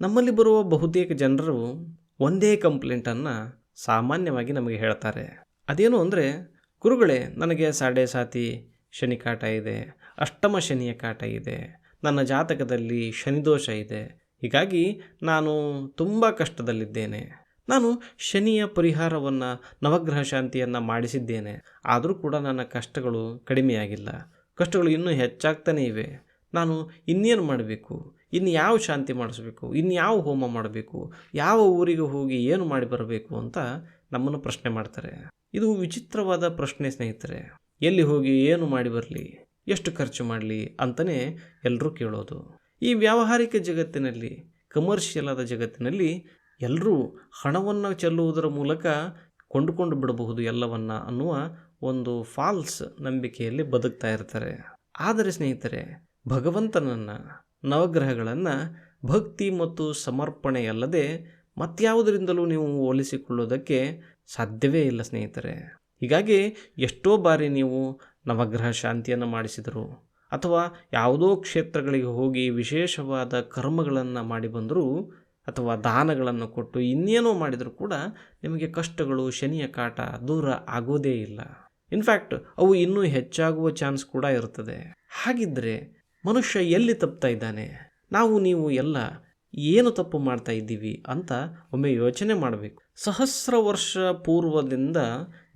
ನಮ್ಮಲ್ಲಿ ಬರುವ ಬಹುತೇಕ ಜನರು ಒಂದೇ ಕಂಪ್ಲೇಂಟನ್ನು ಸಾಮಾನ್ಯವಾಗಿ ನಮಗೆ ಹೇಳ್ತಾರೆ. ಅದೇನು ಅಂದರೆ, ಗುರುಗಳೇ, ನನಗೆ ಸಾಡೆ ಸಾತಿ ಶನಿ ಕಾಟ ಇದೆ, ಅಷ್ಟಮ ಶನಿಯ ಕಾಟ ಇದೆ, ನನ್ನ ಜಾತಕದಲ್ಲಿ ಶನಿದೋಷ ಇದೆ, ಹೀಗಾಗಿ ನಾನು ತುಂಬ ಕಷ್ಟದಲ್ಲಿದ್ದೇನೆ. ನಾನು ಶನಿಯ ಪರಿಹಾರವನ್ನು, ನವಗ್ರಹ ಶಾಂತಿಯನ್ನು ಮಾಡಿಸಿದ್ದೇನೆ. ಆದರೂ ಕೂಡ ನನ್ನ ಕಷ್ಟಗಳು ಕಡಿಮೆಯಾಗಿಲ್ಲ. ಕಷ್ಟಗಳು ಇನ್ನೂ ಹೆಚ್ಚಾಗ್ತಾನೇ ಇವೆ. ನಾನು ಇನ್ನೇನು ಮಾಡಬೇಕು? ಇನ್ನು ಯಾವ ಶಾಂತಿ ಮಾಡಿಸ್ಬೇಕು? ಇನ್ನು ಯಾವ ಹೋಮ ಮಾಡಬೇಕು? ಯಾವ ಊರಿಗೆ ಹೋಗಿ ಏನು ಮಾಡಿ ಬರಬೇಕು ಅಂತ ನಮ್ಮನ್ನು ಪ್ರಶ್ನೆ ಮಾಡ್ತಾರೆ. ಇದು ವಿಚಿತ್ರವಾದ ಪ್ರಶ್ನೆ ಸ್ನೇಹಿತರೆ. ಎಲ್ಲಿ ಹೋಗಿ ಏನು ಮಾಡಿ ಬರಲಿ? ಎಷ್ಟು ಖರ್ಚು ಮಾಡಲಿ? ಅಂತಲೇ ಎಲ್ಲರೂ ಕೇಳೋದು. ಈ ವ್ಯಾವಹಾರಿಕ ಜಗತ್ತಿನಲ್ಲಿ ಕಮರ್ಷಿಯಲ್ ಆದ ಜಗತ್ತಿನಲ್ಲಿ ಎಲ್ಲರೂ ಹಣವನ್ನು ಚೆಲ್ಲುವುದರ ಮೂಲಕ ಕೊಂಡುಕೊಂಡು ಬಿಡಬಹುದು ಎಲ್ಲವನ್ನ ಅನ್ನುವ ಒಂದು ಫಾಲ್ಸ್ ನಂಬಿಕೆಯಲ್ಲಿ ಬದುಕ್ತಾ ಇರ್ತಾರೆ. ಆದರೆ ಸ್ನೇಹಿತರೆ ಭಗವಂತನನ್ನು, ನವಗ್ರಹಗಳನ್ನು ಭಕ್ತಿ ಮತ್ತು ಸಮರ್ಪಣೆಯಲ್ಲದೆ ಮತ್ಯಾವುದರಿಂದಲೂ ನೀವು ಹೋಲಿಸಿಕೊಳ್ಳೋದಕ್ಕೆ ಸಾಧ್ಯವೇ ಇಲ್ಲ ಸ್ನೇಹಿತರೆ. ಹೀಗಾಗಿ ಎಷ್ಟೋ ಬಾರಿ ನೀವು ನವಗ್ರಹ ಶಾಂತಿಯನ್ನು ಮಾಡಿಸಿದರು ಅಥವಾ ಯಾವುದೋ ಕ್ಷೇತ್ರಗಳಿಗೆ ಹೋಗಿ ವಿಶೇಷವಾದ ಕರ್ಮಗಳನ್ನು ಮಾಡಿ ಬಂದರೂ ಅಥವಾ ದಾನಗಳನ್ನು ಕೊಟ್ಟು ಇನ್ನೇನೋ ಮಾಡಿದರೂ ಕೂಡ ನಿಮಗೆ ಕಷ್ಟಗಳು, ಶನಿಯ ಕಾಟ ದೂರ ಆಗೋದೇ ಇಲ್ಲ. ಇನ್ಫ್ಯಾಕ್ಟ್ ಅವು ಇನ್ನೂ ಹೆಚ್ಚಾಗುವ ಚಾನ್ಸ್ ಕೂಡ ಇರ್ತದೆ ಹಾಗಿದ್ದರೆ ಮನುಷ್ಯ ಎಲ್ಲಿ ತಪ್ತಾ ಇದ್ದಾನೆ? ನಾವು ನೀವು ಎಲ್ಲ ಏನು ತಪ್ಪು ಮಾಡ್ತಾ ಇದ್ದೀವಿ ಅಂತ ಒಮ್ಮೆ ಯೋಚನೆ ಮಾಡಬೇಕು. ಸಹಸ್ರ ವರ್ಷ ಪೂರ್ವದಿಂದ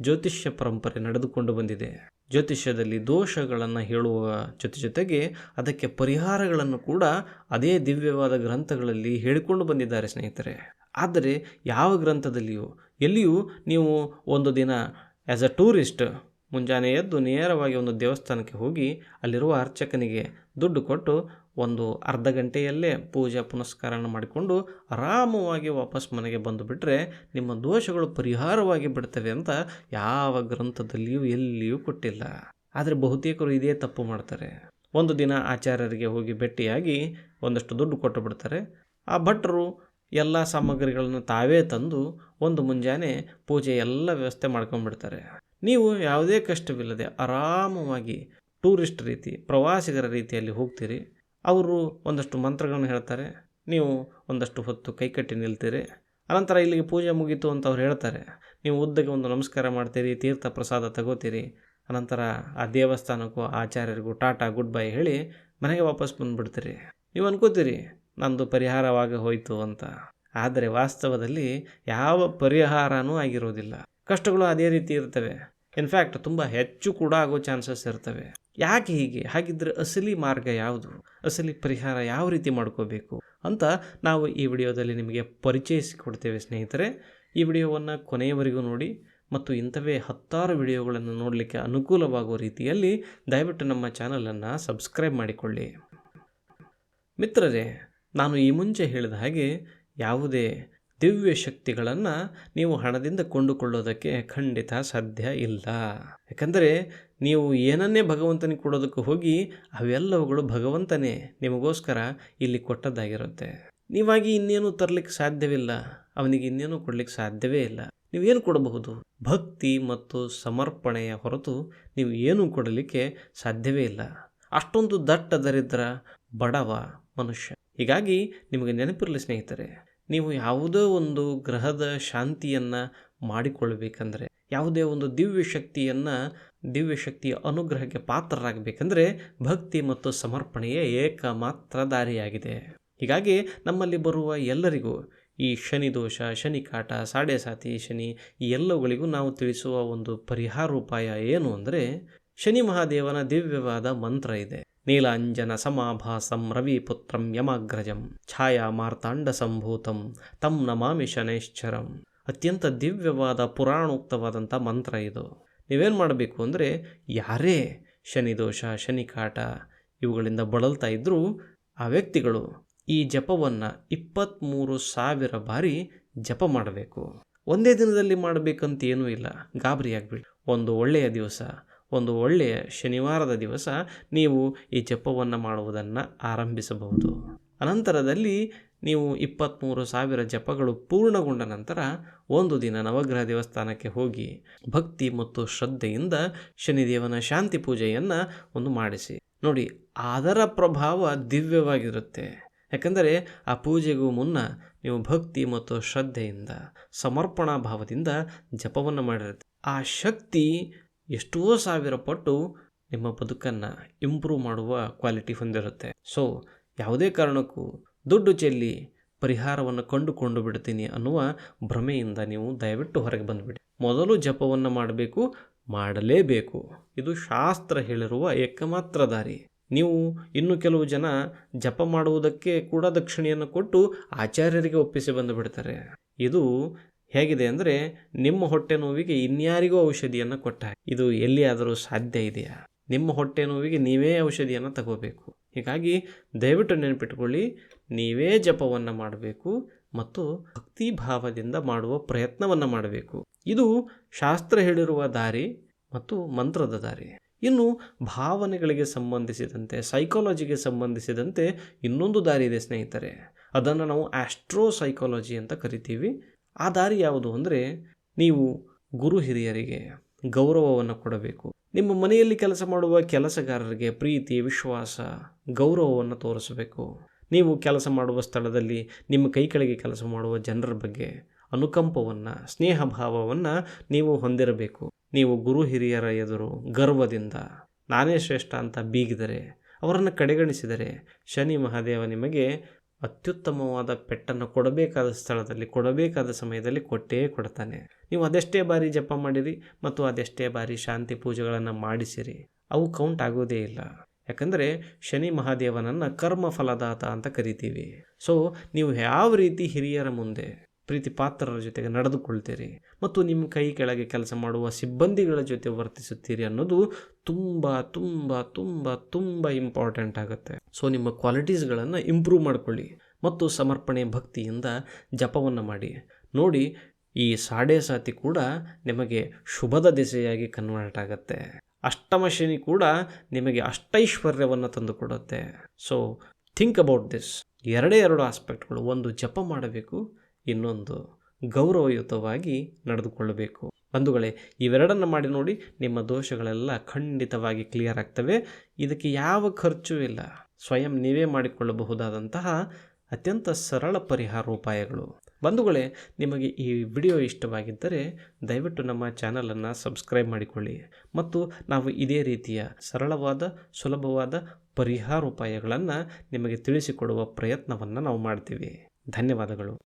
ಜ್ಯೋತಿಷ್ಯ ಪರಂಪರೆ ನಡೆದುಕೊಂಡು ಬಂದಿದೆ. ಜ್ಯೋತಿಷ್ಯದಲ್ಲಿ ದೋಷಗಳನ್ನು ಹೇಳುವ ಜೊತೆ ಜೊತೆಗೆ ಅದಕ್ಕೆ ಪರಿಹಾರಗಳನ್ನು ಕೂಡ ಅದೇ ದಿವ್ಯವಾದ ಗ್ರಂಥಗಳಲ್ಲಿ ಹೇಳಿಕೊಂಡು ಬಂದಿದ್ದಾರೆ ಸ್ನೇಹಿತರೆ. ಆದರೆ ಯಾವ ಗ್ರಂಥದಲ್ಲಿಯೂ ಎಲ್ಲಿಯೂ ನೀವು ಒಂದು ದಿನ ಆ್ಯಸ್ ಅ ಟೂರಿಸ್ಟ್ ಮುಂಜಾನೆ ಎದ್ದು ನೇರವಾಗಿ ಒಂದು ದೇವಸ್ಥಾನಕ್ಕೆ ಹೋಗಿ ಅಲ್ಲಿರುವ ಅರ್ಚಕನಿಗೆ ದುಡ್ಡು ಕೊಟ್ಟು ಒಂದು ಅರ್ಧ ಗಂಟೆಯಲ್ಲೇ ಪೂಜೆ ಪುನಸ್ಕಾರನ ಮಾಡಿಕೊಂಡು ಆರಾಮವಾಗಿ ವಾಪಸ್ ಮನೆಗೆ ಬಂದು ಬಿಟ್ಟರೆ ನಿಮ್ಮ ದೋಷಗಳು ಪರಿಹಾರವಾಗಿ ಬಿಡ್ತವೆ ಅಂತ ಯಾವ ಗ್ರಂಥದಲ್ಲಿಯೂ ಎಲ್ಲಿಯೂ ಕೊಟ್ಟಿಲ್ಲ. ಆದರೆ ಬಹುತೇಕರು ಇದೇ ತಪ್ಪು ಮಾಡ್ತಾರೆ. ಒಂದು ದಿನ ಆಚಾರ್ಯರಿಗೆ ಹೋಗಿ ಭೇಟಿಯಾಗಿ ಒಂದಷ್ಟು ದುಡ್ಡು ಕೊಟ್ಟು ಬಿಡ್ತಾರೆ. ಆ ಭಟ್ರು ಎಲ್ಲ ಸಾಮಗ್ರಿಗಳನ್ನು ತಾವೇ ತಂದು ಒಂದು ಮುಂಜಾನೆ ಪೂಜೆ ಎಲ್ಲ ವ್ಯವಸ್ಥೆ ಮಾಡ್ಕೊಂಡ್ಬಿಡ್ತಾರೆ. ನೀವು ಯಾವುದೇ ಕಷ್ಟವಿಲ್ಲದೆ ಆರಾಮವಾಗಿ ಟೂರಿಸ್ಟ್ ರೀತಿ, ಪ್ರವಾಸಿಗರ ರೀತಿಯಲ್ಲಿ ಹೋಗ್ತೀರಿ. ಅವರು ಒಂದಷ್ಟು ಮಂತ್ರಗಳನ್ನು ಹೇಳ್ತಾರೆ. ನೀವು ಒಂದಷ್ಟು ಹೊತ್ತು ಕೈಕಟ್ಟಿ ನಿಲ್ತೀರಿ. ಅನಂತರ ಇಲ್ಲಿಗೆ ಪೂಜೆ ಮುಗೀತು ಅಂತ ಅವ್ರು ಹೇಳ್ತಾರೆ. ನೀವು ಉದ್ದಕ್ಕೆ ಒಂದು ನಮಸ್ಕಾರ ಮಾಡ್ತೀರಿ, ತೀರ್ಥ ಪ್ರಸಾದ ತಗೋತೀರಿ. ಅನಂತರ ಆ ದೇವಸ್ಥಾನಕ್ಕೂ ಆಚಾರ್ಯರಿಗೂ ಟಾಟಾ ಗುಡ್ ಬೈ ಹೇಳಿ ಮನೆಗೆ ವಾಪಸ್ ಬಂದುಬಿಡ್ತೀರಿ. ನೀವು ಅನ್ಕೋತೀರಿ, ನಂದು ಪರಿಹಾರವಾಗಿ ಹೋಯಿತು ಅಂತ. ಆದರೆ ವಾಸ್ತವದಲ್ಲಿ ಯಾವ ಪರಿಹಾರನೂ ಆಗಿರೋದಿಲ್ಲ. ಕಷ್ಟಗಳು ಅದೇ ರೀತಿ ಇರ್ತವೆ. ಇನ್ಫ್ಯಾಕ್ಟ್ ತುಂಬ ಹೆಚ್ಚು ಕೂಡ ಆಗೋ ಚಾನ್ಸಸ್ ಇರ್ತವೆ. ಯಾಕೆ ಹೀಗೆ? ಹಾಗಿದ್ರೆ ಅಸಲಿ ಮಾರ್ಗ ಯಾವುದು? ಅಸಲಿ ಪರಿಹಾರ ಯಾವ ರೀತಿ ಮಾಡ್ಕೋಬೇಕು? ಅಂತ ನಾವು ಈ ವಿಡಿಯೋದಲ್ಲಿ ನಿಮಗೆ ಪರಿಚಯಿಸಿಕೊಡ್ತೇವೆ ಸ್ನೇಹಿತರೆ. ಈ ವಿಡಿಯೋವನ್ನು ಕೊನೆಯವರೆಗೂ ನೋಡಿ ಮತ್ತು ಇಂಥವೇ ಹತ್ತಾರು ವಿಡಿಯೋಗಳನ್ನು ನೋಡಲಿಕ್ಕೆ ಅನುಕೂಲವಾಗುವ ರೀತಿಯಲ್ಲಿ ದಯವಿಟ್ಟು ನಮ್ಮ ಚಾನಲನ್ನು ಸಬ್ಸ್ಕ್ರೈಬ್ ಮಾಡಿಕೊಳ್ಳಿ. ಮಿತ್ರರೇ, ನಾನು ಈ ಮುಂಚೆ ಹೇಳಿದ ಹಾಗೆ ಯಾವುದೇ ದಿವ್ಯ ಶಕ್ತಿಗಳನ್ನು ನೀವು ಹಣದಿಂದ ಕೊಂಡುಕೊಳ್ಳೋದಕ್ಕೆ ಖಂಡಿತ ಸಾಧ್ಯ ಇಲ್ಲ. ಯಾಕಂದರೆ ನೀವು ಏನನ್ನೇ ಭಗವಂತನಿಗೆ ಕೊಡೋದಕ್ಕೆ ಹೋಗಿ ಅವೆಲ್ಲವುಗಳು ಭಗವಂತನೇ ನಿಮಗೋಸ್ಕರ ಇಲ್ಲಿ ಕೊಟ್ಟದ್ದಾಗಿರುತ್ತೆ. ನೀವಾಗಿ ಇನ್ನೇನು ತರಲಿಕ್ಕೆ ಸಾಧ್ಯವಿಲ್ಲ. ಅವನಿಗೆ ಇನ್ನೇನು ಕೊಡಲಿಕ್ಕೆ ಸಾಧ್ಯವೇ ಇಲ್ಲ. ನೀವೇನು ಕೊಡಬಹುದು? ಭಕ್ತಿ ಮತ್ತು ಸಮರ್ಪಣೆಯ ಹೊರತು ನೀವು ಏನು ಕೊಡಲಿಕ್ಕೆ ಸಾಧ್ಯವೇ ಇಲ್ಲ. ಅಷ್ಟೊಂದು ದಟ್ಟ ದರಿದ್ರ ಬಡವ ಮನುಷ್ಯ. ಹೀಗಾಗಿ ನಿಮಗೆ ನೆನಪಿರಲಿ ಸ್ನೇಹಿತರೆ ನೀವು ಯಾವುದೋ ಒಂದು ಗ್ರಹದ ಶಾಂತಿಯನ್ನು ಮಾಡಿಕೊಳ್ಬೇಕಂದ್ರೆ ಯಾವುದೇ ಒಂದು ದಿವ್ಯ ಶಕ್ತಿಯನ್ನು, ದಿವ್ಯ ಶಕ್ತಿಯ ಅನುಗ್ರಹಕ್ಕೆ ಪಾತ್ರರಾಗಬೇಕಂದ್ರೆ ಭಕ್ತಿ ಮತ್ತು ಸಮರ್ಪಣೆಯೇ ಏಕಮಾತ್ರ ದಾರಿಯಾಗಿದೆ. ಹೀಗಾಗಿ ನಮ್ಮಲ್ಲಿ ಬರುವ ಎಲ್ಲರಿಗೂ ಈ ಶನಿ ದೋಷ, ಶನಿ ಕಾಟ, ಸಾಡೆ ಸಾತಿ, ಶನಿ ಈ ಎಲ್ಲವುಗಳಿಗೂ ನಾವು ತಿಳಿಸುವ ಒಂದು ಪರಿಹಾರೋಪಾಯ ಏನು ಅಂದರೆ, ಶನಿ ಮಹಾದೇವನ ದಿವ್ಯವಾದ ಮಂತ್ರ ಇದೆ. ನೀಲಾಂಜನ ಸಮಾಭಾಸಂ ರವಿಪುತ್ರಂ ಯಮಾಗ್ರಜಂ ಛಾಯಾ ಮಾರ್ತಾಂಡ ಸಂಭೂತಂ ತಂ ನಮಾಮಿ ಶನೈಶ್ಚರಂ ಅತ್ಯಂತ ದಿವ್ಯವಾದ ಪುರಾಣೋಕ್ತವಾದಂಥ ಮಂತ್ರ ಇದು. ನೀವೇನು ಮಾಡಬೇಕು ಅಂದರೆ, ಯಾರೇ ಶನಿದೋಷ ಶನಿಕಾಟ ಇವುಗಳಿಂದ ಬಳಲ್ತಾ ಇದ್ದರೂ ಆ ವ್ಯಕ್ತಿಗಳು ಈ ಜಪವನ್ನು ಇಪ್ಪತ್ತ್ಮೂರು ಸಾವಿರ ಬಾರಿ ಜಪ ಮಾಡಬೇಕು. ಒಂದೇ ದಿನದಲ್ಲಿ ಮಾಡಬೇಕಂತ ಏನೂ ಇಲ್ಲ. ಗಾಬರಿ ಆಗಬೇಡಿ. ಒಂದು ಒಳ್ಳೆಯ ದಿವಸ ಒಂದು ಒಳ್ಳೆಯ ಶನಿವಾರದ ದಿವಸ ನೀವು ಈ ಜಪವನ್ನು ಮಾಡುವುದನ್ನು ಆರಂಭಿಸಬಹುದು. ಅನಂತರದಲ್ಲಿ ನೀವು ಇಪ್ಪತ್ತ್ಮೂರು ಸಾವಿರ ಜಪಗಳು ಪೂರ್ಣಗೊಂಡ ನಂತರ ಒಂದು ದಿನ ನವಗ್ರಹ ದೇವಸ್ಥಾನಕ್ಕೆ ಹೋಗಿ ಭಕ್ತಿ ಮತ್ತು ಶ್ರದ್ಧೆಯಿಂದ ಶನಿದೇವನ ಶಾಂತಿ ಪೂಜೆಯನ್ನು ಒಂದು ಮಾಡಿಸಿ. ನೋಡಿ, ಅದರ ಪ್ರಭಾವ ದಿವ್ಯವಾಗಿರುತ್ತೆ. ಯಾಕಂದರೆ ಆ ಪೂಜೆಗೂ ಮುನ್ನ ನೀವು ಭಕ್ತಿ ಮತ್ತು ಶ್ರದ್ಧೆಯಿಂದ ಸಮರ್ಪಣಾ ಭಾವದಿಂದ ಜಪವನ್ನು ಮಾಡಿರುತ್ತೆ. ಆ ಶಕ್ತಿ ಎಷ್ಟೋ ಸಾವಿರ ಪಟ್ಟು ನಿಮ್ಮ ಬದುಕನ್ನು ಇಂಪ್ರೂವ್ ಮಾಡುವ ಕ್ವಾಲಿಟಿ ಹೊಂದಿರುತ್ತೆ. ಸೊ ಯಾವುದೇ ಕಾರಣಕ್ಕೂ ದುಡ್ಡು ಚೆಲ್ಲಿ ಪರಿಹಾರವನ್ನು ಕಂಡುಕೊಂಡು ಬಿಡ್ತೀನಿ ಅನ್ನುವ ಭ್ರಮೆಯಿಂದ ನೀವು ದಯವಿಟ್ಟು ಹೊರಗೆ ಬಂದುಬಿಡಿ. ಮೊದಲು ಜಪವನ್ನು ಮಾಡಬೇಕು, ಮಾಡಲೇಬೇಕು. ಇದು ಶಾಸ್ತ್ರ ಹೇಳಿರುವ ಏಕಮಾತ್ರ ದಾರಿ. ನೀವು ಇನ್ನು ಕೆಲವು ಜನ ಜಪ ಮಾಡುವುದಕ್ಕೆ ಕೂಡ ದಕ್ಷಿಣೆಯನ್ನು ಕೊಟ್ಟು ಆಚಾರ್ಯರಿಗೆ ಒಪ್ಪಿಸಿ ಬಂದು ಬಿಡ್ತಾರೆ ಇದು ಹೇಗಿದೆ ಅಂದರೆ ನಿಮ್ಮ ಹೊಟ್ಟೆ ನೋವಿಗೆ ಇನ್ಯಾರಿಗೂ ಔಷಧಿಯನ್ನು ಕೊಟ್ಟ. ಇದು ಎಲ್ಲಿಯಾದರೂ ಸಾಧ್ಯ ಇದೆಯಾ? ನಿಮ್ಮ ಹೊಟ್ಟೆ ನೋವಿಗೆ ನೀವೇ ಔಷಧಿಯನ್ನು ತಗೋಬೇಕು. ಹೀಗಾಗಿ ದಯವಿಟ್ಟು ನೆನಪಿಟ್ಕೊಳ್ಳಿ, ನೀವೇ ಜಪವನ್ನು ಮಾಡಬೇಕು ಮತ್ತು ಭಕ್ತಿ ಭಾವದಿಂದ ಮಾಡುವ ಪ್ರಯತ್ನವನ್ನು ಮಾಡಬೇಕು. ಇದು ಶಾಸ್ತ್ರ ಹೇಳಿರುವ ದಾರಿ ಮತ್ತು ಮಂತ್ರದ ದಾರಿ. ಇನ್ನು ಭಾವನೆಗಳಿಗೆ ಸಂಬಂಧಿಸಿದಂತೆ ಸೈಕಾಲಜಿಗೆ ಸಂಬಂಧಿಸಿದಂತೆ ಇನ್ನೊಂದು ದಾರಿ ಇದೆ ಸ್ನೇಹಿತರೆ. ಅದನ್ನು ನಾವು ಆಸ್ಟ್ರೋ ಸೈಕಾಲಜಿ ಅಂತ ಕರಿತೀವಿ. ಆ ದಾರಿ ಯಾವುದು ಅಂದರೆ ನೀವು ಗುರು ಹಿರಿಯರಿಗೆ ಗೌರವವನ್ನು ಕೊಡಬೇಕು. ನಿಮ್ಮ ಮನೆಯಲ್ಲಿ ಕೆಲಸ ಮಾಡುವ ಕೆಲಸಗಾರರಿಗೆ ಪ್ರೀತಿ, ವಿಶ್ವಾಸ, ಗೌರವವನ್ನು ತೋರಿಸಬೇಕು. ನೀವು ಕೆಲಸ ಮಾಡುವ ಸ್ಥಳದಲ್ಲಿ ನಿಮ್ಮ ಕೈ ಕೆಳಗೆ ಕೆಲಸ ಮಾಡುವ ಜನರ ಬಗ್ಗೆ ಅನುಕಂಪವನ್ನು ಸ್ನೇಹ ಭಾವವನ್ನು ನೀವು ಹೊಂದಿರಬೇಕು. ನೀವು ಗುರು ಹಿರಿಯರ ಎದುರು ಗರ್ವದಿಂದ ನಾನೇ ಶ್ರೇಷ್ಠ ಅಂತ ಬೀಗಿದರೆ, ಅವರನ್ನು ಕಡೆಗಣಿಸಿದರೆ ಶನಿ ಮಹಾದೇವ ನಿಮಗೆ ಅತ್ಯುತ್ತಮವಾದ ಪೆಟ್ಟನ್ನು ಕೊಡಬೇಕಾದ ಸ್ಥಳದಲ್ಲಿ, ಕೊಡಬೇಕಾದ ಸಮಯದಲ್ಲಿ ಕೊಟ್ಟೇ ಕೊಡ್ತಾನೆ. ನೀವು ಅದೆಷ್ಟೇ ಬಾರಿ ಜಪ ಮಾಡಿರಿ ಮತ್ತು ಅದೆಷ್ಟೇ ಬಾರಿ ಶಾಂತಿ ಪೂಜೆಗಳನ್ನು ಮಾಡಿಸಿರಿ, ಅವು ಕೌಂಟ್ ಆಗೋದೇ ಇಲ್ಲ. ಯಾಕಂದರೆ ಶನಿ ಮಹಾದೇವನನ್ನು ಕರ್ಮ ಫಲದಾತ ಅಂತ ಕರಿತೀವಿ. ಸೊ ನೀವು ಯಾವ ರೀತಿ ಹಿರಿಯರ ಮುಂದೆ ಪ್ರೀತಿ ಪಾತ್ರರ ಜೊತೆಗೆ ನಡೆದುಕೊಳ್ತೀರಿ ಮತ್ತು ನಿಮ್ಮ ಕೈ ಕೆಳಗೆ ಕೆಲಸ ಮಾಡುವ ಸಿಬ್ಬಂದಿಗಳ ಜೊತೆ ವರ್ತಿಸುತ್ತೀರಿ ಅನ್ನೋದು ತುಂಬ ತುಂಬ ತುಂಬ ತುಂಬ ಇಂಪಾರ್ಟೆಂಟ್ ಆಗುತ್ತೆ. ಸೊ ನಿಮ್ಮ ಕ್ವಾಲಿಟೀಸ್ಗಳನ್ನು ಇಂಪ್ರೂವ್ ಮಾಡಿಕೊಳ್ಳಿ ಮತ್ತು ಸಮರ್ಪಣೆ ಭಕ್ತಿಯಿಂದ ಜಪವನ್ನು ಮಾಡಿ. ನೋಡಿ, ಈ ಸಾಡೆ ಸಾತಿ ಕೂಡ ನಿಮಗೆ ಶುಭದ ದಿಸೆಯಾಗಿ ಕನ್ವರ್ಟ್ ಆಗುತ್ತೆ. ಅಷ್ಟಮ ಶನಿ ಕೂಡ ನಿಮಗೆ ಅಷ್ಟೈಶ್ವರ್ಯವನ್ನು ತಂದುಕೊಡುತ್ತೆ. ಸೊ ಥಿಂಕ್ ಅಬೌಟ್ ದಿಸ್ ಎರಡೇ ಎರಡು ಆಸ್ಪೆಕ್ಟ್ಗಳು ಒಂದು ಜಪ ಮಾಡಬೇಕು, ಇನ್ನೊಂದು ಗೌರವಯುತವಾಗಿ ನಡೆದುಕೊಳ್ಳಬೇಕು. ಬಂಧುಗಳೇ, ಇವೆರಡನ್ನು ಮಾಡಿ ನೋಡಿ ನಿಮ್ಮ ದೋಷಗಳೆಲ್ಲ ಖಂಡಿತವಾಗಿ ಕ್ಲಿಯರ್ ಆಗ್ತವೆ. ಇದಕ್ಕೆ ಯಾವ ಖರ್ಚು ಇಲ್ಲ. ಸ್ವಯಂ ನೀವೇ ಮಾಡಿಕೊಳ್ಳಬಹುದಾದಂತಹ ಅತ್ಯಂತ ಸರಳ ಪರಿಹಾರೋಪಾಯಗಳು ಬಂಧುಗಳೇ, ನಿಮಗೆ ಈ ವಿಡಿಯೋ ಇಷ್ಟವಾಗಿದ್ದರೆ ದಯವಿಟ್ಟು ನಮ್ಮ ಚಾನಲನ್ನು ಸಬ್ಸ್ಕ್ರೈಬ್ ಮಾಡಿಕೊಳ್ಳಿ ಮತ್ತು ನಾವು ಇದೇ ರೀತಿಯ ಸರಳವಾದ, ಸುಲಭವಾದ ಪರಿಹಾರೋಪಾಯಗಳನ್ನು ನಿಮಗೆ ತಿಳಿಸಿಕೊಡುವ ಪ್ರಯತ್ನವನ್ನು ನಾವು ಮಾಡ್ತೀವಿ. ಧನ್ಯವಾದಗಳು.